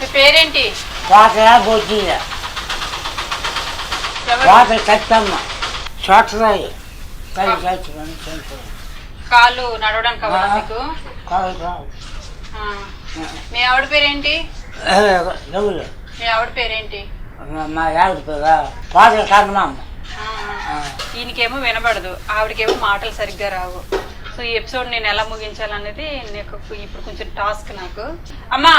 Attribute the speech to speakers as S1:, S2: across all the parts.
S1: మీ పేరేంటి?
S2: బొజ్జిల చోటరాయి
S1: కాళ్ళు నడవడానికి అవ్వదా మీకు? ఆ. మీ ఆవిడ పేరేంటి? మీ ఆవిడ పేరేంటి?
S2: మా
S1: ఆ. ఈయనకేమో వినబడదు. ఆవిడకేమో మాటలు సరిగ్గా రావు. సో ఈ ఎపిసోడ్ నేను ఎలా ముగించాలనేది నాకు ఇప్పుడు కొంచెం టాస్క్ నాకు. అమ్మా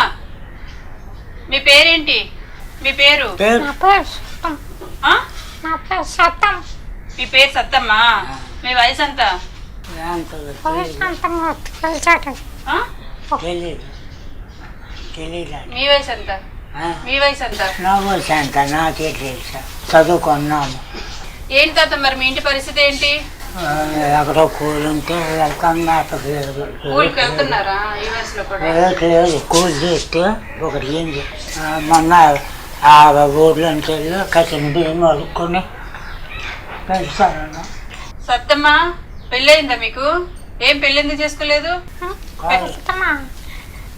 S1: మీ పేరేంటి? మీ పేరు?
S2: పేరు?
S3: నా పేరు సత్తం.
S1: ఆ?
S3: నా పేరు సత్తం.
S1: మీ పేరు సత్తమ్మా? మీ వయసు ఎంత
S3: వయసు అంత తెలిసాడు.
S1: ఆ?
S2: తెలియదు. తెలియదు
S1: మీ వయసు ఎంత మీ వయసు ఎంత
S2: నా వయసు అంత నాకే తెలుసా. చదువుకున్నాము
S1: ఏంటి తాత మరి మీ ఇంటి పరిస్థితి ఏంటి?
S2: ఎక్కడో కూలి ఉంటే వెళ్తాం మేతకు లేదు
S1: స్కూల్కి వెళ్తున్నారా ఈ వయసులో కూడా?
S2: లేదు లేదు కూలి చేస్తే ఒకటి ఏంది మొన్న ఆ ఊర్లోంచి వెళ్ళి కట్టిన బియ్యం వదుకొని పెంచుతాను
S1: సత్తమ్మా పెళ్ళయిందా మీకు? ఏం పెళ్ళి ఎందుకు చేసుకోలేదు?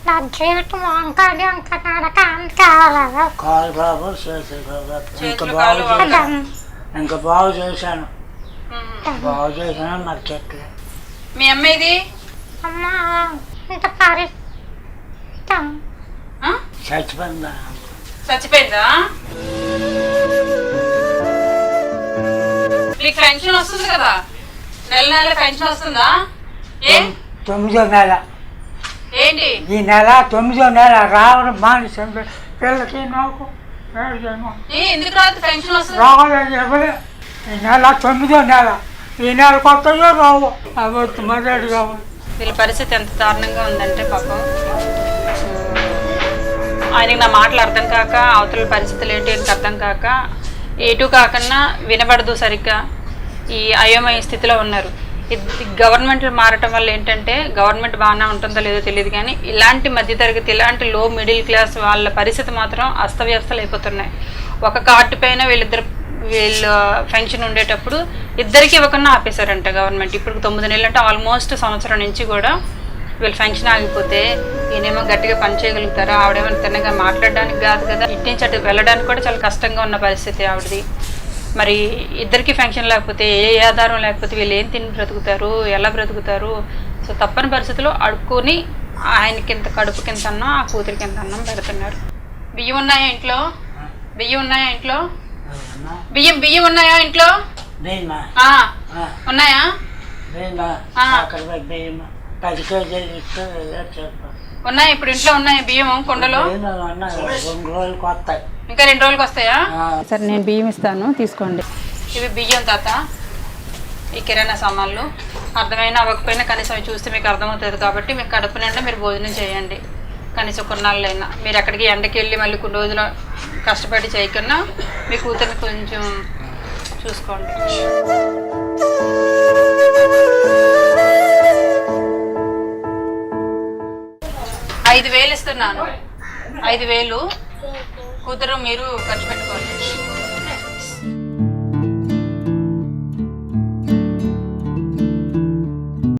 S3: నా జీవితం వంకాలి వంక నడక అంత కావాలా
S2: కాలు బాబు చేతులు బాబు ఇంకా బాగు చేశాను. బాగు చెట్లు
S1: మీ అమ్మ ఇది?
S3: అమ్మ ఇంత?
S2: చచ్చిపోయిందా?
S1: చచ్చిపోయిందా? మీకు పెన్షన్ వస్తుంది కదా? నెల నెల పెన్షన్ వస్తుందా? ఏ?
S2: తొమ్మిదో నెల.
S1: ఏంటి?
S2: ఈ నెల తొమ్మిదో నెల రావడం మానేసాం పిల్లకి నాకు
S1: ఎందుకు రాదు? పెన్షన్ వస్తుంది?
S2: రావాలి ఎవరే ఈ నెల తొమ్మిదో నెల. ఈ నెల కొత్తగా రావు. అవి మొదటి
S1: వీళ్ళ పరిస్థితి ఎంత దారుణంగా ఉందంటే పాపం ఆయనకి నా మాటలు అర్థం కాక అవతల పరిస్థితులు ఏంటి ఆయనకి అర్థం కాక ఎటు కాకుండా వినబడదు సరిగ్గా. ఈ అయోమయ స్థితిలో ఉన్నారు. ఇది గవర్నమెంట్ మారటం వల్ల ఏంటంటే గవర్నమెంట్ బాగానే ఉంటుందో లేదో తెలియదు కానీ ఇలాంటి మధ్యతరగతి ఇలాంటి లో మిడిల్ క్లాస్ వాళ్ళ పరిస్థితి మాత్రం అస్తవ్యస్తలు అయిపోతున్నాయి ఒక కార్డు పైన వీళ్ళిద్దరు వీళ్ళు పెన్షన్ ఉండేటప్పుడు ఇద్దరికి ఇవ్వకుండా ఆపేశారంట గవర్నమెంట్. ఇప్పుడు తొమ్మిది నెలలు అంటే ఆల్మోస్ట్ సంవత్సరం నుంచి కూడా వీళ్ళు ఫంక్షన్ ఆగిపోతే ఈయనేమో గట్టిగా పని చేయగలుగుతారా? ఆవిడేమో తిన్నగా మాట్లాడడానికి కాదు కదా. ఇటు నుంచి అటు వెళ్ళడానికి కూడా చాలా కష్టంగా ఉన్న పరిస్థితి ఆవిడది. మరి ఇద్దరికి ఫంక్షన్ లేకపోతే ఏ ఆధారం లేకపోతే వీళ్ళు ఏం తిని బ్రతుకుతారు? ఎలా బ్రతుకుతారు? సో తప్పని పరిస్థితిలో అడుక్కొని ఆయనకి ఇంత కడుపు కింద అన్నం ఆ కూతురికి ఎంత అన్నం పెడుతున్నారు. బియ్యం ఉన్నాయా ఇంట్లో? బియ్యం ఉన్నాయా ఇంట్లో? బియ్యం బియ్యం ఉన్నాయా ఇంట్లో? ఉన్నాయా? ఉన్నాయా ఇప్పుడు ఇంట్లో ఉన్నాయా బియ్యం కుండలో?
S2: భీమా ఉన్నాయి రెండు రోజులకు వస్తాయి.
S1: ఇంకా రెండు రోజులకు వస్తాయా? సరే నేను బియ్యం ఇస్తాను తీసుకోండి. ఇవి బియ్యం తాత. ఈ కిరాణా సామాన్లు. అర్థమైనా అవ్వకపోయినా కనీసం అవి చూస్తే మీకు అర్థమవుతుంది కాబట్టి మీకు కడుపు నిండా మీరు భోజనం చేయండి. కనీసం కొన్నాళ్ళైనా. మీరు అక్కడికి ఎండకి వెళ్ళి మళ్ళీ కొన్ని రోజులు కష్టపడి చేయకుండా మీ కూతురు కొంచెం చూసుకోండి. ఐదు వేలు ఇస్తున్నాను. ఐదు వేలు కూతురు మీరు ఖర్చు పెట్టుకోండి.